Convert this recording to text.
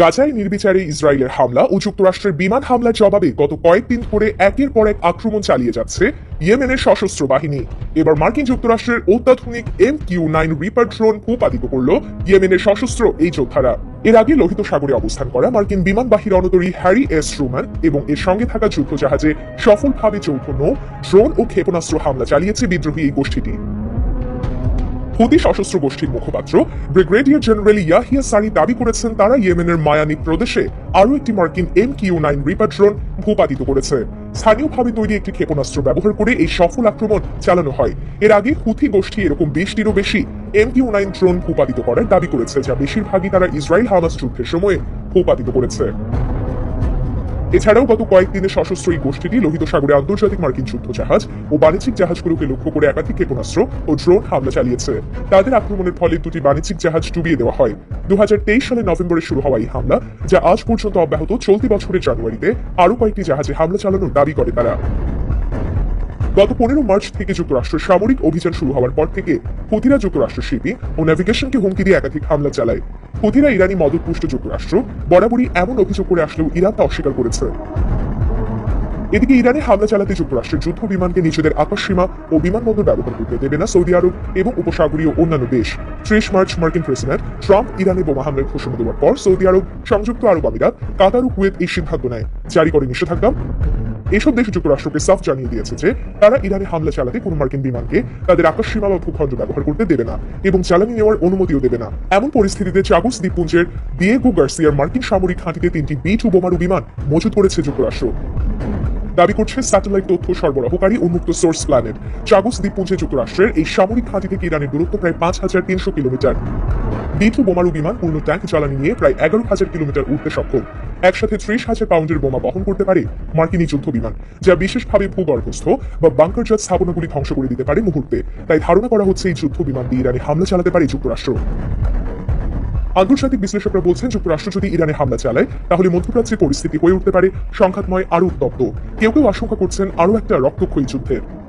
গাজায় নির্বিচারে ইসরায়েলের হামলা ও যুক্তরাষ্ট্রের বিমান হামলার জবাবে গত কয়েকদিন ধরে একের পর এক আক্রমণ চালিয়ে যাচ্ছে ইয়েমেনের সশস্ত্র বাহিনী। এবার মার্কিন যুক্তরাষ্ট্রের অত্যাধুনিক M Q nine reaper drone ভূপাতিত করল ইয়েমেনের সশস্ত্র এই যোদ্ধারা। এর আগে লোহিত সাগরে অবস্থান করা মার্কিন বিমান বিমানবাহী রণতরী হ্যারি এস ট্রুম্যান এবং এর সঙ্গে থাকা যুদ্ধ জাহাজে সফলভাবে যৌথ নৌ, ড্রোন ও ক্ষেপণাস্ত্র হামলা চালিয়েছে বিদ্রোহী এই গোষ্ঠীটি। হুদি সশস্ত্র গোষ্ঠীর মুখপাত্র, ব্রিগেডিয়ার জেনারেল ইয়াহিয়া সারি দাবি করেছেন তারা ইয়েমেনের মায়ানি প্রদেশে আরও একটি মার্কিন M Q nine reaper drone ভূপাতিত করেছে। স্থানীয়ভাবে তৈরি একটি ক্ষেপণাস্ত্র ব্যবহার করে এই সফল আক্রমণ চালানো হয়। এর আগে হুথি গোষ্ঠী এরকম বিশটিরও বেশি এম কিউ নাইন ড্রোন ভূপাতিত করার দাবি করেছে, যা বেশিরভাগই তারা ইসরায়েল হামাস যুদ্ধের সময়ে ভূপাতিত করেছে। এছাড়াও গত কয়েকদিনে সশস্ত্র এই গোষ্ঠীটি লোহিত সাগরে আন্তর্জাতিক মার্কিন যুদ্ধ জাহাজ ও বাণিজ্যিক জাহাজগুলোকে লক্ষ্য করে একাধিক ক্ষেপণাস্ত্র ও ড্রোন হামলা চালিয়েছে। তাদের আক্রমণের ফলে দুটি বাণিজ্যিক জাহাজ ডুবিয়ে দেওয়া হয়। দু হাজার তেইশ সালে নভেম্বরে শুরু হওয়া এই হামলা, যা আজ পর্যন্ত অব্যাহত চলতি বছরের জানুয়ারিতে আরও কয়েকটি জাহাজে হামলা চালানোর দাবি করে তারা। গত পনেরো মার্চ থেকে যুক্তরাষ্ট্রের সামরিক অভিযান শুরু হওয়ার পর থেকে হুতিরা যুক্তরাষ্ট্র শিল্পী ও নেভিগেশনকে হুমকি দিয়ে একাধিক হামলা চালায়। হুতিরা ইরানি মদতপুষ্ট যুক্তরাষ্ট্র বরাবরই এমন অভিযোগ করে আসলেও ইরান তা অস্বীকার করেছে। এদিকে ইরানে হামলা চালাতে যুক্তরাষ্ট্রের যুদ্ধ বিমানকে নিজেদের আকাশসীমা ও বিমানবন্দর ব্যবহার করতে দেবে না সৌদি আরব এবং উপসাগরীয় অন্যান্য দেশ। ত্রিশ মার্চ মার্কিন প্রেসিডেন্ট ট্রাম্প ইরানে বোমা হামলার ঘোষণা দেওয়ার পর সৌদি আরব, সংযুক্ত আরব আমিরাত, কাতার ও কুয়েত এই সিদ্ধান্ত নেয়। জারি করে নিষেধাজ্ঞা। এসব দেশ যুক্তরাষ্ট্রকে সাফ জানিয়ে দিয়েছে যে তারা ইরানে হামলা চালাতে কোনো মার্কিন বিমানকে তাদের আকাশসীমা বা ভূখণ্ড ব্যবহার করতে দেবে না এবং চালানি নেওয়ার অনুমতিও দেবে না। এমন পরিস্থিতিতে চাগুস দ্বীপপুঞ্জের দিয়েগো গার্সিয়ার মার্কিন সামরিক ঘাঁটিতে তিনটি বি টু বোমারু বিমান মজুত করেছে যুক্তরাষ্ট্র। দাবি করছে স্যাটেলাইট তথ্য সরবরাহকারী উন্মুক্ত সোর্স প্ল্যানেট। চাগুস দ্বীপপুঞ্জে যুক্তরাষ্ট্রের এই সামরিক ঘাঁটি থেকে ইরানের দূরত্ব প্রায় পাঁচ হাজার তিনশো কিলোমিটার। দ্বিতীয় বোমারু বিমান, পূর্ণ ট্যাঙ্ক জ্বালানি নিয়ে প্রায় এগারো হাজার কিলোমিটার উঠতে সক্ষম। একসাথে ত্রিশ হাজার পাউন্ডের বোমা বহন করতে পারে মার্কিনী যুদ্ধ বিমান, যা বিশেষভাবে ভূগর্ভস্থ বা বাংকারজাত স্থাপনাগুলি ধ্বংস করে দিতে পারে মুহূর্তে। তাই ধারণা করা হচ্ছে এই যুদ্ধ বিমান দিয়ে ইরানে হামলা চালাতে পারে যুক্তরাষ্ট্র। আন্তর্জাতিক বিশ্লেষকরা বলছেন, যুক্তরাষ্ট্র যদি ইরানে হামলা চালায়, তাহলে মধ্যপ্রাচ্যের পরিস্থিতি হয়ে উঠতে পারে সংঘাতময় আরও উত্তপ্ত। কেউ কেউ আশঙ্কা করছেন আরও একটা রক্তক্ষয়ী যুদ্ধের।